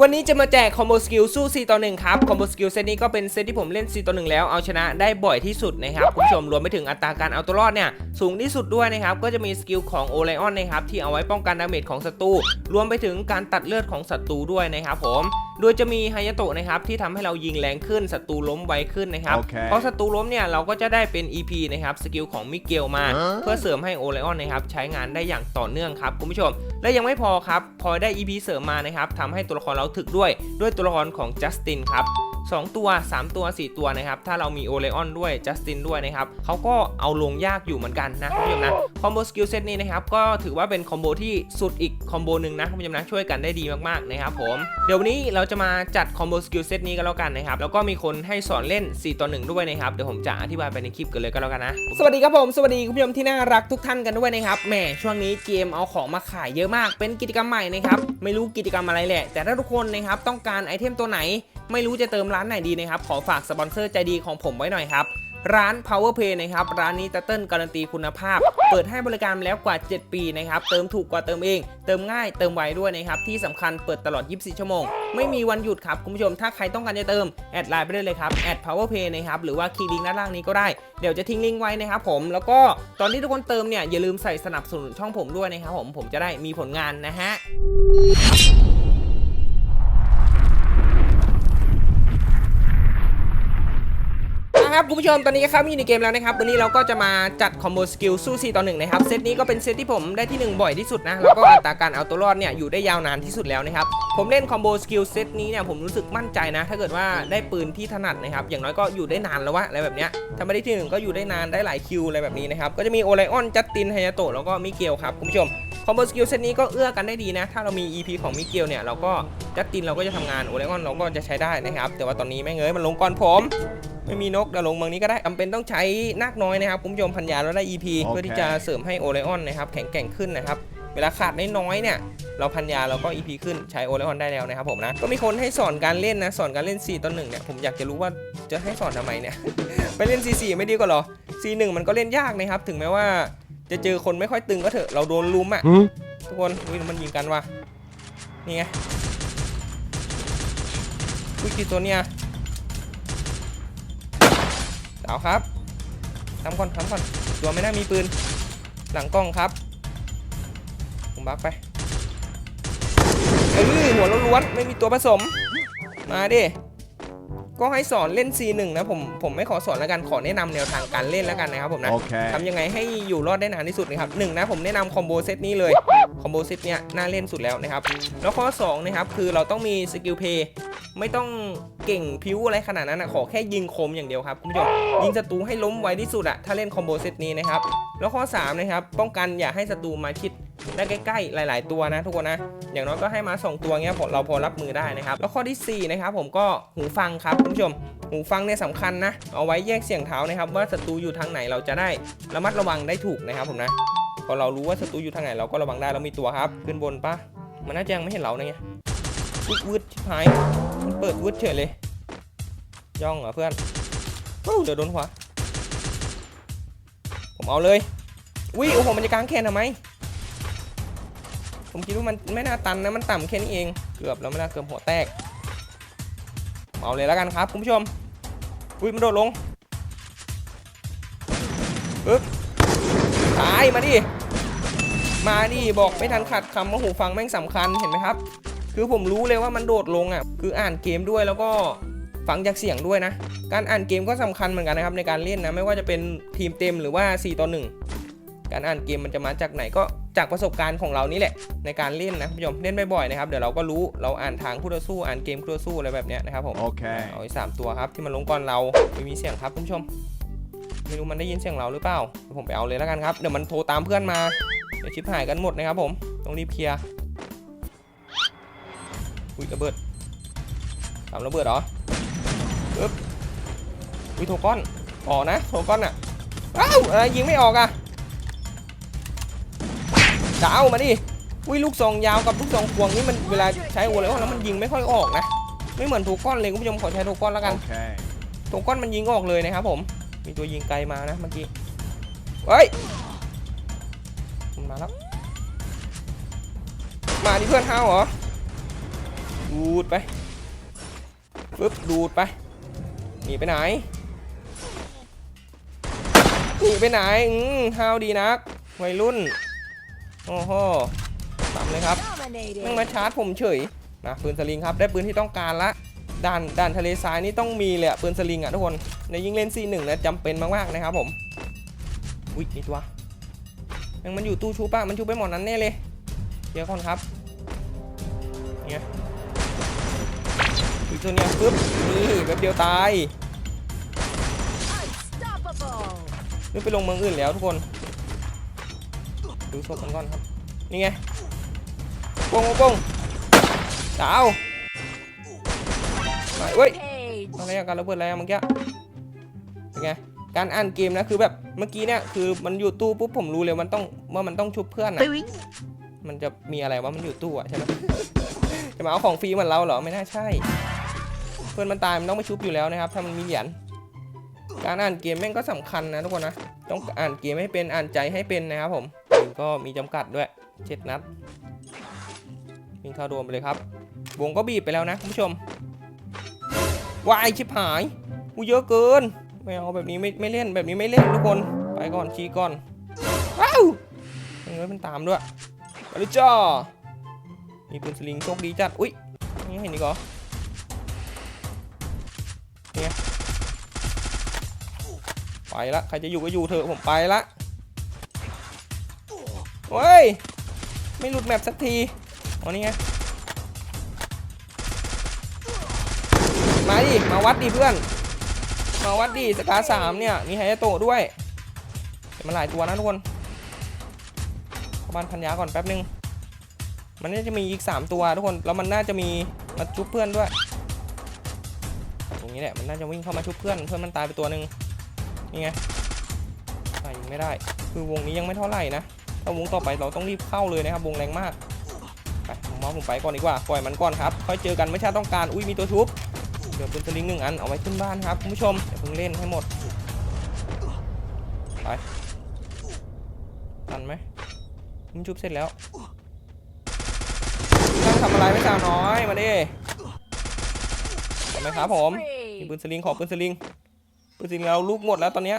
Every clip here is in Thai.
วันนี้จะมาแจกคอมโบสกิลสู้ 4 ต่อ 1 ครับ คอมโบสกิลเซตนี้ก็เป็นเซตที่ผมเล่น 4 ต่อ 1 แล้วเอาชนะได้บ่อยที่สุดนะครับ คุณผู้ชมรวมไปถึงอัตราการเอาตัวรอดเนี่ย สูงที่สุดด้วยนะครับ ก็จะมีสกิลของโอไลออนนะครับ ที่เอาไว้ป้องกันดาเมจของศัตรูรวมไปถึงการตัดเลือดของศัตรูด้วยนะครับผมโดยจะมีไฮยาโตะนะครับที่ทำให้เรายิงแรงขึ้นศัตรูล้มไวขึ้นนะครับโอเคเพราะศัตรูล้มเนี่ยเราก็จะได้เป็น EP นะครับสกิลของมิเกลมา เพื่อเสริมให้โอไลออนนะครับใช้งานได้อย่างต่อเนื่องครับคุณผู้ชม และยังไม่พอครับพอได้ EP เสริมมานะครับทำให้ตัวละครเราถึกด้วยด้วยตัวละครของจัสตินครับ 2 ตัว 3 ตัว 4 ตัวนะครับ ถ้าเรามีโอเลออนด้วยจัสตินด้วยนะครับเขาก็เอาลงยากอยู่เหมือนกันนะคุณผู้ชมนะคอมโบสกิลเซตนี้นะครับก็ถือว่าเป็นคอมโบที่สุดอีกคอมโบหนึ่งนะคุณผู้ชมนะช่วยกันได้ดีมากๆนะครับผมเดี๋ยววันนี้เราจะมาจัดคอมโบสกิลเซตนี้กันแล้วกันนะครับแล้วก็มีคนให้สอนเล่น 4 ต่อ 1 ด้วยนะครับเดี๋ยวผมจะอธิบายไปในคลิปกันเลยก็แล้วกันนะสวัสดีครับผมสวัสดีคุณผู้ชมที่น่ารักทุกท่านกันด้วยนะครับแหมช่วงนี้เกมเอาของมาขายเยอะมากเป็นกิจกรรมใหม่นะครับไม่รู้กิจกรรมอะไรแหละ แต่ถ้าทุกคนนะครับต้องการไอเทมตัวไหน ไม่รู้จะเติมร้านไหนดีนะครับ ขอฝากสปอนเซอร์ใจดีของผมไว้หน่อยครับ ร้าน Power Play นะครับ ร้านนี้ตะเติ้ลการันตีคุณภาพ เปิดให้บริการแล้วกว่า 7 ปีนะครับ เติมถูกกว่าเติมเอง เติมง่าย เติมไวด้วยนะครับ ที่สำคัญเปิดตลอด 24 ชั่วโมง ไม่มีวันหยุดครับ คุณผู้ชม ถ้าใครต้องการจะเติม แอดไลน์ไปได้เลยครับ แอด Power Play นะครับ หรือว่าคลิกลิงก์ด้านล่างนี้ก็ได้ เดี๋ยวจะทิ้งลิงก์ไว้นะครับผม แล้วก็ตอนที่ทุกคนเติมเนี่ยอย่าลืมใส่สนับสนุนช่องผมด้วยนะครับผม ผมจะได้มีผลงานนะฮะ นะ ครับคุณผู้ชมตอนนี้ก็เข้ามาอยู่ในเกมแล้วนะครับวันนี้เราก็จะมาจัดคอมโบสกิลสู้4ต่อ1นะครับเซตนี้ก็เป็นเซตที่ผมได้ที่ 1 บ่อยที่สุดนะแล้วก็อัตราการเอาตัวรอดเนี่ยอยู่ได้ยาวนานที่สุดแล้วนะครับผมเล่นคอมโบสกิลเซตนี้เนี่ยผมรู้สึกมั่นใจนะ ถ้าเกิดว่าได้ปืนที่ถนัดนะครับอย่างน้อยก็อยู่ได้นานแล้ววะอะไรแบบเนี้ยถ้าไม่ได้ที่หนึ่งก็อยู่ได้นานได้หลายคิวอะไรแบบนี้นะครับก็จะมีโอไลออนจัสตินไฮยาโตะแล้วก็มิเกลครับคุณผู้ชมคอมโบสกิลเซตนี้ก็เอื้อกันได้ดีนะ ถ้าเรามี EP ของมิเกลเนี่ยเราก็จัสตินเราก็จะทำงานโอไลออนเราก็จะใช้ได้นะครับแต่ว่าตอนนี้แม่งเอ้ยมันลงก่อนผม ไม่มีนกเดี๋ยวลงเมืองนี้ก็ได้จำเป็นต้องใช้นาคน้อยนะครับคุณผู้ชมพันยาแล้วได้ EP โอเค เพื่อที่จะเสริมให้โอเลออนนะครับแข็งแกร่งขึ้นนะครับเวลาขาดน้อยๆเนี่ยเราพันยาเราก็ EP ขึ้นใช้โอเลออนได้แล้วนะครับผมนะก็มีคนให้สอนการเล่นนะสอนการเล่น4ต่อ1เนี่ยผมอยากจะรู้ว่าจะให้สอนทำไมเนี่ย ไปเล่น C4 ไม่ดีกว่าเหรอ C1 มันก็เล่นยากนะครับถึงแม้ว่าจะเจอคนไม่ค่อยตึงก็เถอะเราโดนลุมอะทุกคนอุ้ยมันยิงกันว่ะนี่ไงอุ้ยกี่ตัวเนี่ยาครับทำก่อนทำก่อนตัวไม่น่ามีปืน หลังกล้องครับ ผมบักไปเอ้ยหัวล้วนๆไม่มีตัวผสม มาดิ ก็ให้สอนเล่น C1 นะผมผมไม่ขอสอนแล้วกันขอแนะนำแนวทางการเล่นแล้วกันนะครับผมนะ Okay. ทำยังไงให้อยู่รอดได้นานที่สุดนะครับหนึ่งนะผมแนะนำคอมโบเซตนี้เลยคอมโบเซตเนี้ยน่าเล่นสุดแล้วนะครับแล้วข้อ2นะครับคือเราต้องมีสกิลเพย์ไม่ต้องเก่งพิ้วอะไรขนาดนั้นนะขอแค่ยิงคมอย่างเดียวครับคุณผู้ชมยิงศัตรูให้ล้มไวที่สุดอะถ้าเล่นคอมโบเซตนี้นะครับแล้วข้อ3นะครับป้องกันอย่าให้ศัตรูมาชิด ได้ใกล้ๆหลาย ๆ ตัวนะทุกคนนะ อย่างน้อยก็ให้มาสองตัวเงี้ยเราพอรับมือได้นะครับ แล้วข้อทีสี่4นะครับผมก็หูฟังครับคุณผู้ชม หูฟังเนี่ยสำคัญนะ เอาไว้แยกเสียงเท้านะครับ ว่าศัตรูอยู่ทางไหนเราจะได้ระมัดระวังได้ถูกนะครับผมนะ พอเรารู้ว่าศัตรูอยู่ทางไหนเราก็ระวังได้เรามีตัวครับ ขึ้นบนปะมันน่าจะยังไม่เห็นเรานะไงวืดวืดชิบหายมันเปิดวืดเฉยเลย ย่องเหรอเพื่อนเดี๋ยวโดนขวาผมเอาเลยวิโอ้โหมันจะกางแขนทำไม ผมคิดว่ามันไม่น่าตันนะมันต่ำแค่นี้เองเกือบแล้วไม่น่าเกือบหัวแตกเอาเลยแล้วกันครับคุณผู้ชมอุ้ยมันโดดลงปึ๊บตายมาดิมาดิบอกไม่ทันขัดคำว่าหูฟังแม่งสำคัญเห็นไหมครับ คือผมรู้เลยว่ามันโดดลงอะคืออ่านเกมด้วยแล้วก็ฟังจากเสียงด้วยนะ การอ่านเกมก็สำคัญเหมือนกันนะครับในการเล่นนะไม่ว่าจะเป็นทีมเต็มหรือว่า 4 ต่อ 1 การอ่านเกมมันจะมาจากไหนก็จากประสบการณ์ของเรานี่แหละในการเล่นนะคุณผู้ชมเล่นบ่อยๆนะครับเดี๋ยวเราก็รู้เราอ่านทางคู่ต่อสู้อ่านเกมคู่ต่อสู้อะไรแบบเนี้ยนะครับผม Okay. เอาไอ้สามตัวครับที่มันลงก่อนเราไม่มีเสียงครับคุณผู้ชมไม่รู้มันได้ยินเสียงเราหรือเปล่าเดี๋ยวผมไปเอาเลยแล้วกันครับเดี๋ยวมันโทรตามเพื่อนมาเดี๋ยวชิปหายกันหมดนะครับผมต้องรีบเคลียร์อุ้ยระเบิดตามระเบิดเหรอปึ๊บอุ้ยโทรก้อนออกนะโทรก้อนอะอ้าวอะไรยิงไม่ออกอะ ดาวมาดิอุ้ยลูกซองยาวกับลูกซองควงนี่มันเวลาใช้โอเลโอแล้วมันยิงไม่ค่อยออกนะ ไม่เหมือนถูกก้อนเลยคุณผู้ชมขอใช้ถูกก้อนแล้วกัน Okay. ถูกก้อนมันยิงออกเลยนะครับผม มีตัวยิงไกลมานะเมื่อกี้เฮ้ยมันมาแล้ว มาดิเพื่อนเฮาเหรอ ดูดไปปึ๊บดูดไป หนีไปไหน หนีไปไหน อืมห้าวดีนักวัยรุ่น โอ้โหตามเลยครับ Dominating. แม่งมาชาร์จผมเฉยนะปืนสลิงครับได้ปืนที่ต้องการละด่านด่านทะเลทรายนี่ต้องมีเลยอะปืนสลิงอะทุกคนในยิ่งเล่น C1 นะจำเป็นมากๆนะครับผมอุ้ยนี่ตัวแม่งมันอยู่ตู้ชูปะมันชูไปหมดนั้นแน่เลยเดี๋ยวก่อนครับเนี่ยอีกตัวเนี้ยปึ๊บนี่แป๊บเดียวตาย Unstoppable. นึกไปลงเมืองอื่นแล้วทุกคน ดูศพมันก่อนครับ นี่ไงปงปงดาวไปเว้ย Page. อะไรอะการระเบิดอะไรอะเมื่อกี้เป็นไงการอ่านเกมนะคือแบบเมื่อกี้เนี่ยคือมันอยู่ตู้ปุ๊บผมรู้เลยมันต้องว่ามันต้องชุบเพื่อนอะมันจะมีอะไรวะมันอยู่ตู้อะใช่ไหมจะมาเอาของฟรีเหมือนเราเหรอไม่น่าใช่ เพื่อนมันตายมันต้องไปชุบอยู่แล้วนะครับ ถ้ามันมีเหรียญการอ่านเกมแม่งก็สำคัญนะทุกคนนะต้องอ่านเกมให้เป็นอ่านใจให้เป็นนะครับผม ก็มีจำกัดด้วยเจ็ดนัดวิ่งเข้าโดนไปเลยครับ วงก็บีบไปแล้วนะคุณผู้ชมวายชิบหายกูเยอะเกินไม่เอาแบบนี้ไม่ไม่เล่นแบบนี้ไม่เล่นทุกคนไปก่อนชี้ก่อนว้าวเงินมันตามด้วยไปเลยจ้ามีปืนสลิงโชคดีจัดอุ้ยนี่เห็นอีกเหรอเนี่ยไปละใครจะอยู่ก็อยู่เถอะผมไปละ เฮ้ย ไม่หลุดแมปสักทีอ๋อนี่ไง มาดิ มาวัดดิเพื่อน มาวัดดิสกาสามเนี่ย มีไฮยาโตด้วยเดี๋ยวมันหลายตัวนะทุกคนขบ้านพันยาก่อนแป๊บนึง มันน่าจะมีอีก 3 ตัวทุกคน แล้วมันน่าจะมีมาชุบเพื่อนด้วย ตรงนี้แหละ มันน่าจะวิ่งเข้ามาชุบเพื่อน เพื่อนมันตายไปตัวหนึ่งนี่ไงไปยิงไม่ได้ คือวงนี้ยังไม่เท่าไหร่นะ ถ้าวงต่อไปเราต้องรีบเข้าเลยนะครับวงแรงมากไปผมมองผมไปก่อนดีกว่าปล่อยมันก่อนครับค่อยเจอกันไม่ใช่ต้องการอุ้ยมีตัวชุบเดี๋ยวเป็นสลิงหนึ่งอันเอาไว้ขึ้นบ้านครับคุณผู้ชมอย่าเพิ่งเล่นให้หมดไปทันไหมมันชุบเสร็จแล้วนั่งทำอะไรไม่สาวน้อยมาดิเห็นไหมครับผมมีปืนสลิงขอปืนสลิงปืนสลิงเราลูกหมดแล้วตอนเนี้ย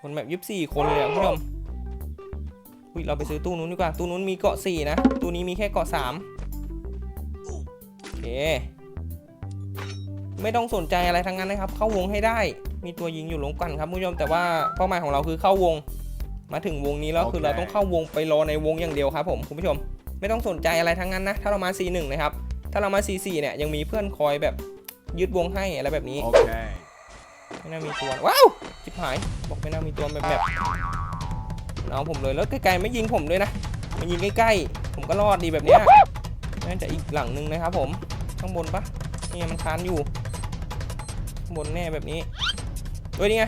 คนแบบยี่สิบสี่คนเลยคุณผู้ชม อุ้ยเราไปซื้อตู้นู้นดีกว่า ตู้นู้นมีเกาะสี่นะ ตู้นี้มีแค่เกาะสามโอเค ไม่ต้องสนใจอะไรทั้งนั้นนะครับ เข้าวงให้ได้ มีตัวยิงอยู่หลงกันครับคุณผู้ชม แต่ว่าเป้าหมายของเราคือเข้าวง มาถึงวงนี้แล้วคือโอเคเราต้องเข้าวงไปรอในวงอย่างเดียวครับผมคุณผู้ชม ไม่ต้องสนใจอะไรทั้งนั้นนะ ถ้าเรามา C1 นะครับ ถ้าเรามา C4 เนี่ยยังมีเพื่อนคอยแบบยึดวงให้อะไรแบบนี้ Okay. ไม่น่ามีตัว ว้าวจิบหาย บอกไม่น่ามีตัวแบบแบบ เอาผมเลยแล้วไกลๆไม่ยิงผมด้วยนะมายิงใกล้ๆ ผมก็รอดดีแบบเนี้ยน่าจะอีกหลังหนึงนะครับผมข้างบนปะนี่ไงมันคานอยู่ข้างบนแน่แบบนี้เฮ้ยนี่ไง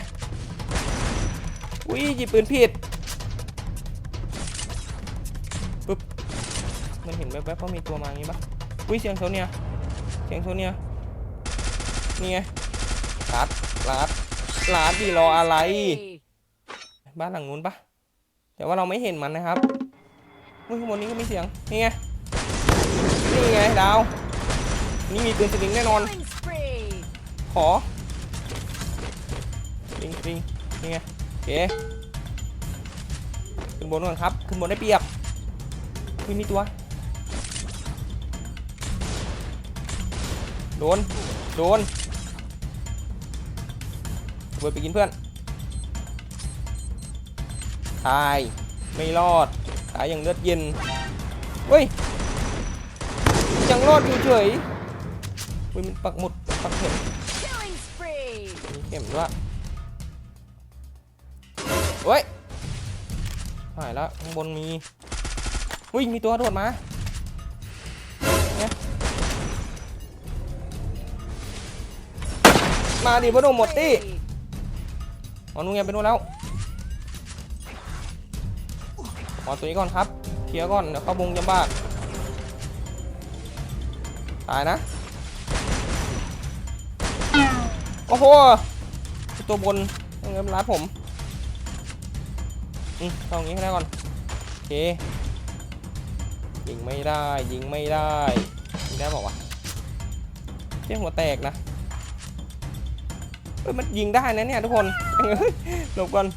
อุ้ยหยิบปืนผิดปึ๊บมันเห็นแวบๆว่ามีตัวมาอย่างงี้ปะอุ้ยเสียงโซเนียเสียงโซเนียนี่ไงลัดลัดลัดดีรออะไร บ้านหลังนู้นปะ แต่ว่าเราไม่เห็นมันนะครับเฮ้ยข้างบนนี้ก็มีเสียง นี่ไง นี่ไงดาว นี่มีปืนสลิงแน่นอน ขอลิงลิงนี่ไงโอเคขึ้นบนก่อนครับ ขึ้นบนได้เปรียบมีมีตัว โดน โดนเบิดไปกินเพื่อน ตาย ไม่รอด ตายอย่างเลือดเย็น เฮ้ย ยังรอดอยู่เฉยเฮ้ยมันปักหมุดปักเข็มมีเข็มด้วยเฮ้ยหายแล้วข้างบนมีวิ่งมีตัวโดดมาเนี่ยมาดิพ่อหนุ่มหมดตี้อ๋อนุ่งเงียบไปนู่นแล้ว ขอตัวนี้ก่อนครับเคลียร์ก่อนเดี๋ยวเข้าวงยำบ้าตายนะ โอ้โห ตัวบนต้องเงินรัดผมอืมตรงนี้ให้ได้ก่อน โอเค ยิงไม่ได้ ยิงไม่ได้ ยิงได้บอกว่าเจ้าหัวแตกนะเอ้ยมันยิงได้นะเนี่ยทุกคนหลบก่อน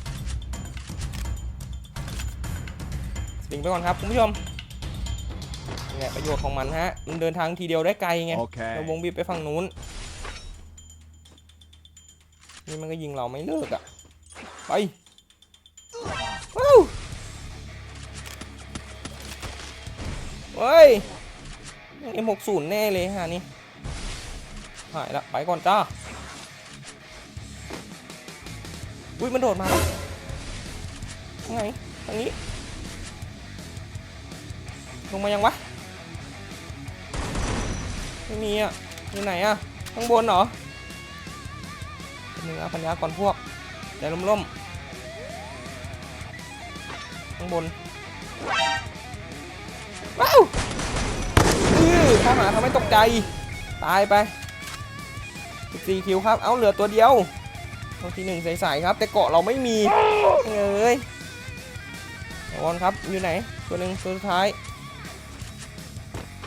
สปริงไปก่อนครับคุณผู้ชมนี่แหละประโยชน์ของมันฮะ มันเดินทางทีเดียวได้ไกลไง Okay. เราวงบีบไปฝั่งนู้น นี่มันก็ยิงเราไม่เลิกอะ ไปว้าวเฮ้ยเอ็มหกศูนย์แน่เลยฮะนี่หายละไปก่อนจ้า อุ้ยมันโดดมาแล้วทางไหนทางนี้ ลงมายังวะ ไม่มีอะอยู่ไหนอะ ข้างบนเหรอเนหนึ่งอพัญญาก่อนพวกใจล่มๆ ข้างบน ว้าวอือข้าหมาทำให้ตกใจ ตายไป14คิวครับ เอาเหลือตัวเดียวตัวที่หนึ่งใสๆครับ แต่เกาะเราไม่มีเอ้ยวอนครับ อยู่ไหน ตัวหนึ่งตัวสุดท้าย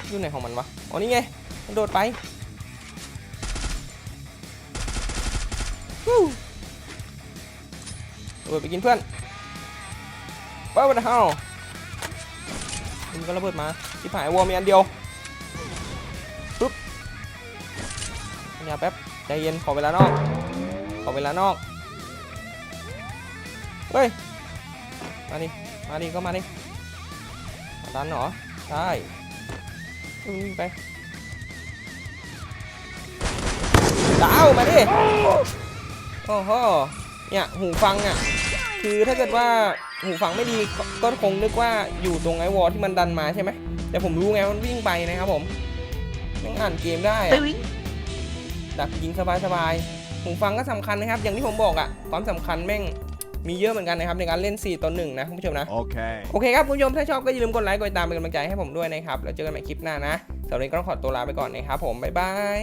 อยู่ไหนของมันวะ อ๋อนี่ไง มันโดดไปฮู้โดดไปกินเพื่อนว้าวมันเฮามันก็ระเบิดมาที่ผายวอมีอันเดียวปุ๊บอย่าแป๊บ ใจเย็น ขอเวลานอก ขอเวลานอก เฮ้ย มาดิ มาดิ ก็มาดิดันเหรอ ใช่ ไปดาวมาดิโอ้โหเนี่ยหูฟังอะ คือถ้าเกิดว่าหูฟังไม่ดีก็ก็คงนึกว่าอยู่ตรงไอ้วอลที่มันดันมาใช่ไหม แต่ผมรู้ไงมันวิ่งไปนะครับผมแม่งอ่านเกมได้อะดักยิงสบายๆหูฟังก็สำคัญนะครับ อย่างที่ผมบอกอะความสำคัญแม่ง มีเยอะเหมือนกันนะครับในการเล่น 4ต่อ1นะคุณผู้ชมนะ Okay. โอเคครับคุณผู้ชมถ้าชอบก็อย่าลืมกดไลค์กดติดตามเป็นกำลังใจให้ผมด้วยนะครับแล้วเจอกันใหม่คลิปหน้านะสำหรับวันนี้ก็ต้องขอตัวลาไปก่อนนะครับผมบ๊ายบาย